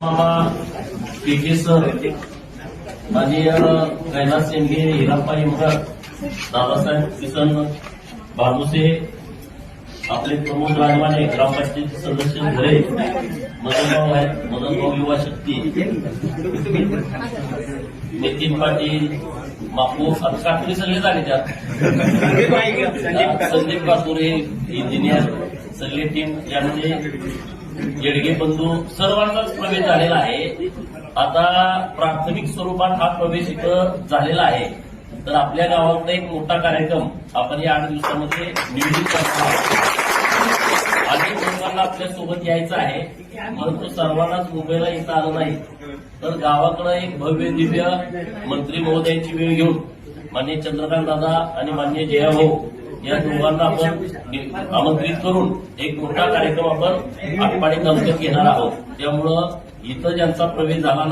मामा के के सर माननीय कैलास शेंडगे हिराप्पा इमकर दादासाहेब किसन बाबुसे आपले प्रमोद राजमाने ग्रामपंचायत सदस्य घरे मदनभाऊ आहेत मदनभाऊ युवा शक्ती नितीन पाटील मापू आता काकडे सगळे झाले त्यात. संदीप कातुरे इंजिनियर सगळे टीम यामध्ये येडगे बंधू सर्वांचाच प्रवेश झालेला आहे. आता प्राथमिक स्वरूपात हा प्रवेश इथं झालेला आहे. तर आपल्या गावातला एक मोठा कार्यक्रम आपण या आठ दिवसामध्ये नियोजित करणार आहोत. अनेक लोकांना आपल्यासोबत यायचं आहे परंतु सर्वांनाच मुंबईला येता आलं नाही. तर गावाकडे एक भव्य दिव्य मंत्री महोदयांची वेळ घेऊन माननीय चंद्रकांत दादा आणि माननीय जयाभाऊ या दोघांना आपण आमंत्रित करून एक मोठा कार्यक्रम आपण आटपाडी तालुक्यात घेणार आहोत. त्यामुळं इथं ज्यांचा प्रवेश झाला नाही